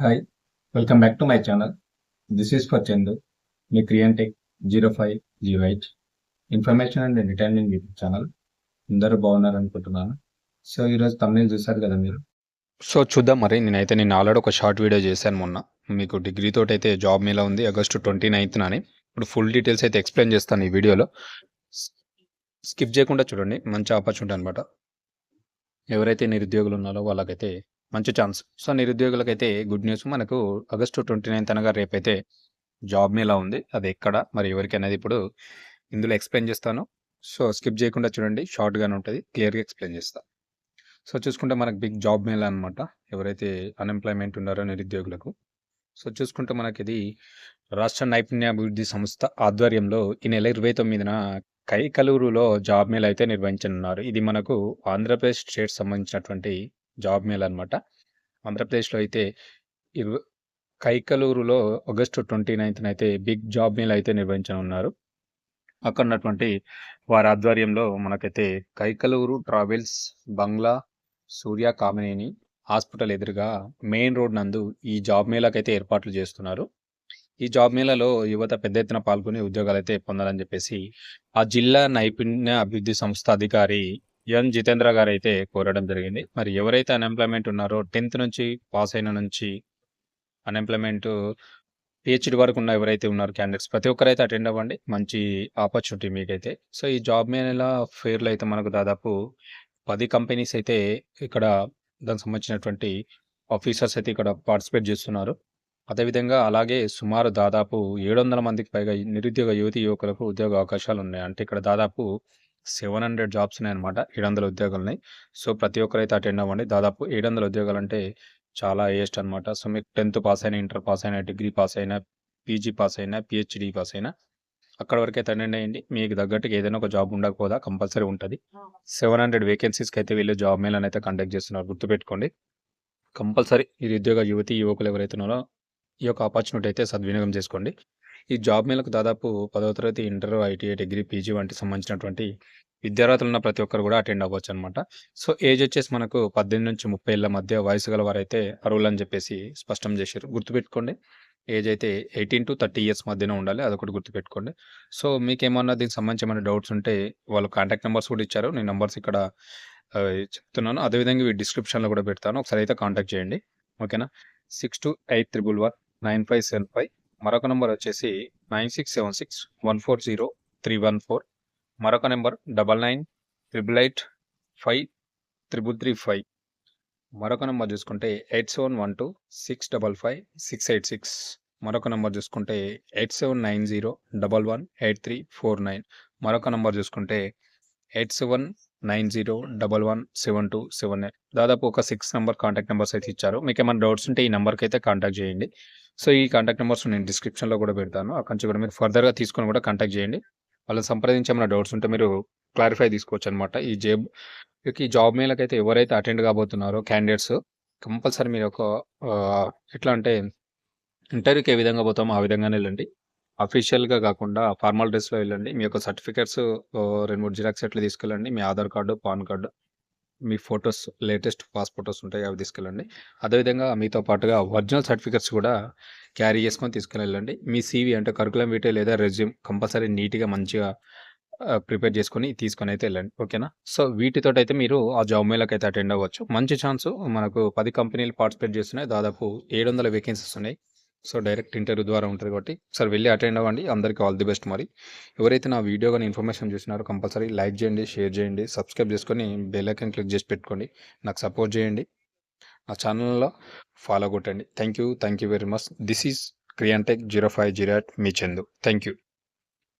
Hi welcome back to my channel this is for Chandu me క్రియాంటెక్ zero five zero eight information and entertainment YouTube channel అందరూ బాగున్నారు అనుకుంటున్నాను so ఈరోజు తమిళ చూసారు కదా మీరు? సో చూద్దాం మరి. నేనైతే నేను ఆల్రెడీ ఒక షార్ట్ వీడియో చేశాను మొన్న. మీకు డిగ్రీ తోటి అయితే జాబ్ మీద ఉంది ఆగస్టు ట్వంటీ నైన్త్ అని ఇప్పుడు ఫుల్ డీటెయిల్స్ అయితే ఎక్స్ప్లెయిన్ చేస్తాను ఈ వీడియోలో స్కిప్ చేయకుండా చూడండి. మంచి ఆపర్చునిటీ అనమాట ఎవరైతే నిరుద్యోగులు ఉన్నారో వాళ్ళకైతే మంచి ఛాన్స్ సో నిరుద్యోగులకైతే గుడ్ న్యూస్ మనకు ఆగస్టు ట్వంటీ నైన్త్ అనగా రేపైతే జాబ్ మేలా ఉంది. అది ఎక్కడ? మరి ఎవరికి అనేది ఇప్పుడు ఇందులో ఎక్స్ప్లెయిన్ చేస్తాను. సో స్కిప్ చేయకుండా చూడండి. షార్ట్గానే ఉంటుంది. క్లియర్గా ఎక్స్ప్లెయిన్ చేస్తాను సో చూసుకుంటే మనకు బిగ్ జాబ్ మేళ అనమాట ఎవరైతే అన్ఎంప్లాయ్మెంట్ ఉన్నారో నిరుద్యోగులకు. సో చూసుకుంటే మనకి ఇది రాష్ట్ర నైపుణ్యాభివృద్ధి సంస్థ ఆధ్వర్యంలో ఈ నెల ఇరవై తొమ్మిదిన కైకలూరులో జాబ్ మేళ అయితే నిర్వహించనున్నారు. ఇది మనకు ఆంధ్రప్రదేశ్ స్టేట్ సంబంధించినటువంటి జాబ్ మేళ అనమాట ఆంధ్రప్రదేశ్లో అయితే ఇరు కైకలూరులో ఆగస్టు ట్వంటీ నైన్త్న అయితే బిగ్ జాబ్ మేళ అయితే నిర్వహించనున్నారు. అక్కడ ఉన్నటువంటి వారి ఆధ్వర్యంలో మనకైతే Kaikaluru travels bungalow Surya Kamineni hospital ఎదురుగా మెయిన్ రోడ్ నందు ఈ జాబ్ మేళాకైతే ఏర్పాట్లు చేస్తున్నారు. ఈ జాబ్ మేళాలో యువత పెద్ద ఎత్తున పాల్గొని ఉద్యోగాలు అయితే పొందాలని చెప్పేసి ఆ జిల్లా నైపుణ్య అభివృద్ధి సంస్థ అధికారి ఎన్. జితేంద్ర గారు అయితే కోరడం జరిగింది. మరి ఎవరైతే అన్ఎంప్లాయ్మెంట్ ఉన్నారో టెన్త్ నుంచి పాస్ అయిన నుంచి అన్ఎంప్లాయ్మెంట్ పిహెచ్డి వరకు ఉన్న ఎవరైతే ఉన్నారు క్యాండిడేట్స్ ప్రతి ఒక్కరైతే అటెండ్ అవ్వండి. మంచి ఆపర్చునిటీ మీకైతే. సో ఈ జాబ్ మేనేల ఫేర్లో అయితే మనకు దాదాపు పది కంపెనీస్ అయితే ఇక్కడ దానికి సంబంధించినటువంటి ఆఫీసర్స్ అయితే ఇక్కడ పార్టిసిపేట్ చేస్తున్నారు. అదేవిధంగా అలాగే సుమారు దాదాపు ఏడు వందల మందికి పైగా నిరుద్యోగ యువతి యువకులకు ఉద్యోగ అవకాశాలు ఉన్నాయి. అంటే ఇక్కడ దాదాపు సెవెన్ హండ్రెడ్ జాబ్స్ ఉన్నాయి అనమాట ఏడు వందల ఉద్యోగాలు ఉన్నాయి సో ప్రతి ఒక్కరైతే అటెండ్ అవ్వండి. దాదాపు ఏడు వందల ఉద్యోగాలు అంటే చాలా ఏస్ట్ అనమాట సో మీకు టెన్త్ పాస్ అయినా ఇంటర్ పాస్ అయినా డిగ్రీ పాస్ అయినా పీజీ పాస్ అయినా పిహెచ్డి పాస్ అయినా అక్కడ వరకు అయితే అటెండ్ అయ్యండి. మీకు తగ్గట్టుగా ఏదైనా ఒక జాబ్ ఉండకపోదా కంపల్సరీ ఉంటుంది. సెవెన్ హండ్రెడ్ వేకెన్సీస్కి అయితే వీళ్ళు జాబ్ మేల్ అయితే కండక్ట్ చేస్తున్నారు. గుర్తుపెట్టుకోండి. కంపల్సరీ ఈ ఉద్యోగ యువతి యువకులు ఎవరైతే ఉన్నారో ఈ యొక్క ఆపర్చునిటీ అయితే సద్వినియోగం చేసుకోండి. ఈ జాబ్ మేలకు దాదాపు పదవ తరగతి ఇంటర్ ఐటీఐ డిగ్రీ పీజీ వంటి సంబంధించినటువంటి విద్యార్థులు ఉన్న ప్రతి ఒక్కరు కూడా అటెండ్ అవ్వచ్చు అనమాట సో ఏజ్ వచ్చేసి మనకు పద్దెనిమిది నుంచి ముప్పై ఏళ్ళ మధ్య వయసు గల వారైతే అర్హులని చెప్పేసి స్పష్టం చేశారు. గుర్తుపెట్టుకోండి ఏజ్ అయితే ఎయిటీన్ టు థర్టీ ఇయర్స్ మధ్యన ఉండాలి అదొకటి గుర్తుపెట్టుకోండి. సో మీకు ఏమన్నా దీనికి సంబంధించి ఏమైనా డౌట్స్ ఉంటే వాళ్ళు కాంటాక్ట్ నెంబర్స్ కూడా ఇచ్చారు. నేను నెంబర్స్ ఇక్కడ చెప్తున్నాను. అదేవిధంగా ఈ డిస్క్రిప్షన్లో కూడా పెడతాను. ఒకసారి అయితే కాంటాక్ట్ చేయండి. ఓకేనా? Six two eight triple one nine five seven five మరొక నెంబర్ వచ్చేసి nine six seven six one four zero three one four. మరొక number double nine triple eight five triple three five. మరొక నెంబర్ చూసుకుంటే eight seven one two six double five six eight six. మరొక number చూసుకుంటే eight seven nine zero double one eight three four nine. మరొక number చూసుకుంటే eight seven nine zero double one seven two seven nine దాదాపు ఒక six number contact numbers అయితే ఇచ్చారు. మీకు ఏమైనా డౌట్స్ ఉంటే ఈ నెంబర్కి అయితే కాంటాక్ట్ చేయండి. సో ఈ కాంటాక్ట్ నెంబర్స్ నేను డిస్క్రిప్షన్లో కూడా పెడతాను. అక్కడి నుంచి కూడా మీరు ఫర్దర్గా తీసుకొని కూడా కాంటాక్ట్ చేయండి. వాళ్ళని సంప్రదించి ఏమైనా డౌట్స్ ఉంటే మీరు క్లారిఫై తీసుకోవచ్చు అనమాట ఈ జేబ్ ఈ జాబ్ మేలకు అయితే ఎవరైతే అటెండ్ కాబోతున్నారో క్యాండిడేట్స్ కంపల్సరీ మీరు ఒక ఎట్లా అంటే ఇంటర్వ్యూకి ఏ విధంగా పోతామో ఆ విధంగానే వెళ్ళండి. అఫీషియల్గా కాకుండా ఫార్మల్ డ్రెస్లో వెళ్ళండి. మీ యొక్క సర్టిఫికేట్స్ రెండు మూడు జిరాక్స్ ఎట్లా తీసుకెళ్ళండి. మీ ఆధార్ కార్డు పాన్ కార్డు మీ ఫొటోస్ లేటెస్ట్ పాస్ ఫొటోస్ ఉంటాయి అవి తీసుకెళ్ళండి. అదేవిధంగా మీతో పాటుగా ఒరిజినల్ సర్టిఫికెట్స్ కూడా క్యారీ చేసుకొని తీసుకెళ్ళండి. మీ సీవీ అంటే కరికులం వీటే లేదా రెజ్యూమ్ కంపల్సరీ నీట్గా మంచిగా ప్రిపేర్ చేసుకొని తీసుకొని అయితే వెళ్ళండి. ఓకేనా? సో వీటితో అయితే మీరు ఆ జాబ్ మేళకి అయితే అటెండ్ అవ్వచ్చు. మంచి ఛాన్స్ మనకు పది కంపెనీలు పార్టిసిపేట్ చేస్తున్నాయి. దాదాపు ఏడు వందల వేకెన్సీస్ ఉన్నాయి. సో డైరెక్ట్ ఇంటర్వ్యూ ద్వారా ఉంటుంది కాబట్టి సార్ వెళ్ళి అటెండ్ అవ్వండి. అందరికీ ఆల్ ది బెస్ట్ మరి. ఎవరైతే నా వీడియో కానీ ఇన్ఫర్మేషన్ చూసినారో కంపల్సరీ లైక్ చేయండి షేర్ చేయండి సబ్స్క్రైబ్ చేసుకొని బెల్ ఐకన్ క్లిక్ చేసి పెట్టుకోండి. నాకు సపోర్ట్ చేయండి. నా ఛానల్లో ఫాలో కొట్టండి. Thank you thank you very much. This is క్రియాంటెక్ zero five zero eight మీ చందు. Thank you.